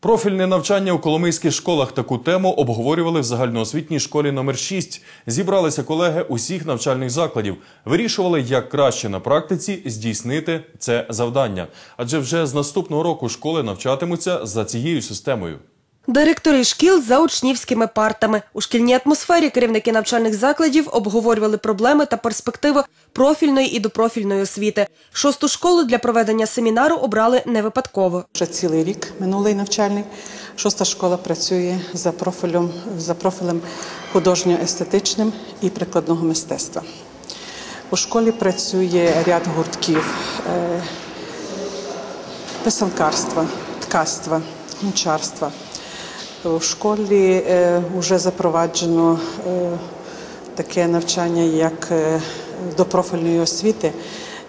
Профільне навчання у коломийських школах таку тему обговорювали в загальноосвітній школі номер 6 Зібралися колеги усіх навчальних закладів, вирішували, як краще на практиці здійснити це завдання. Адже вже з наступного року школи навчатимуться за цією системою. Директори шкіл за учнівськими партами. У шкільній атмосфері керівники навчальних закладів обговорювали проблеми та перспективи профільної і допрофільної освіти. Шосту школу для проведення семінару обрали не випадково. Вже цілий рік минулий навчальний. Шоста школа працює за профілем, за профілем художньо-естетичним і прикладного мистецтва. У школі працює ряд гуртків е, писанкарства, ткацтва, гончарства. У школі вже запроваджено е, таке навчання, як е, до профільної освіти,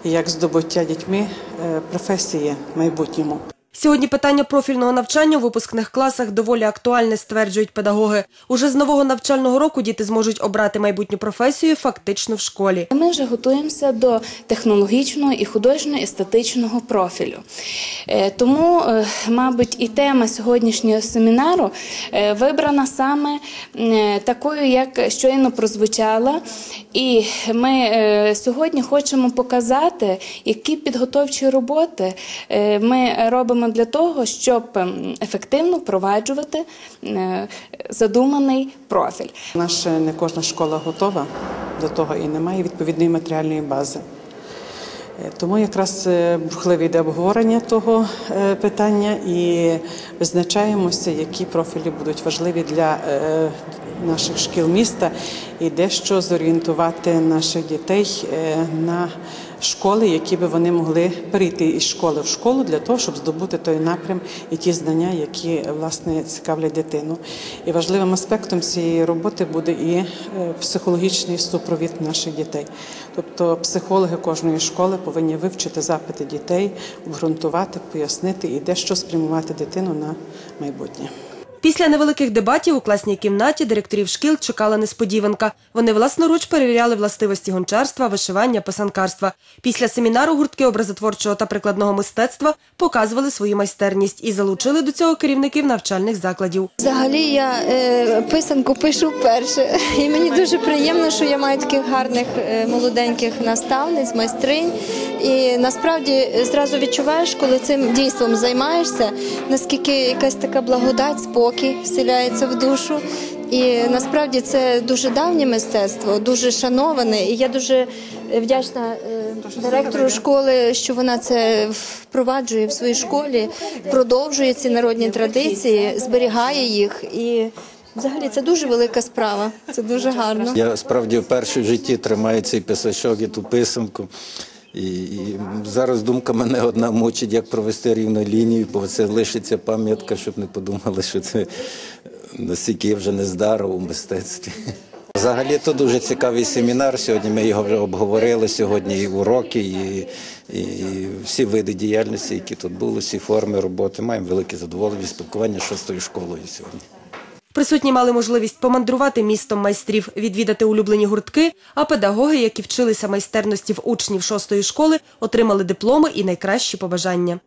як здобуття дітьми е, професії в майбутньому. Сьогодні питання профільного навчання у випускних класах доволі актуальне, стверджують педагоги. Уже з нового навчального року діти зможуть обрати майбутню професію фактично в школі. Ми вже готуємося до технологічного і художньо-естетичного профілю. Е, Тому, е, мабуть, і тема сьогоднішнього семінару е, вибрана саме такою, як щойно прозвучала. І ми сьогодні хочемо показати, які підготовчі роботи ми робимо для того, щоб ем, ефективно впроваджувати е, задуманий профіль. Наша не кожна школа готова до того і немає відповідної матеріальної бази. Е, Тому якраз е, бурхливе йде обговорення того питання і визначаємося, які профілі будуть важливі для наших шкіл міста і дещо зорієнтувати наших дітей на школи, які би вони могли перейти із школи в школу для того, щоб здобути той напрям і ті знання, які власне цікавлять дитину. І важливим аспектом цієї роботи буде і е, психологічний супровід наших дітей. Тобто психологи кожної школи повинні вивчити запити дітей, обґрунтувати, пояснити і дещо спрямувати дитину на майбутнє. Після невеликих дебатів у класній кімнаті директорів шкіл чекала несподіванка. Вони власноруч перевіряли властивості гончарства, вишивання, писанкарства. Після семінару гуртки образотворчого та прикладного мистецтва показували свою майстерність і залучили до цього керівників навчальних закладів. Взагалі я е, писанку пишу вперше, і мені дуже приємно, що я маю таких гарних е, молоденьких наставниць, майстринь. І насправді зразу відчуваєш, коли цим дійством займаєшся, наскільки якась така благодать, спокій вселяється в душу. І насправді це дуже давнє мистецтво, дуже шановане. І я дуже вдячна е, директору школи, що вона це впроваджує в своїй школі, продовжує ці народні традиції, зберігає їх і. Взагалі це дуже велика справа. Це дуже гарно. Я справді вперше в житті тримаю цей писачок і ту писанку. І, і зараз думка мене одна мучить, як провести рівну лінію, бо це лишиться пам'ятка, щоб не подумали, що це настільки я вже нездаров у мистецтві. Взагалі то дуже цікавий семінар. Сьогодні ми його вже обговорили. Сьогодні і уроки, і, і всі види діяльності, які тут були, всі форми роботи. Маємо велике задоволення спілкування з шостою школою сьогодні. Присутні мали можливість помандрувати містом майстрів, відвідати улюблені гуртки, а педагоги, які вчилися майстерності в учнів шостої школи, отримали дипломи і найкращі побажання.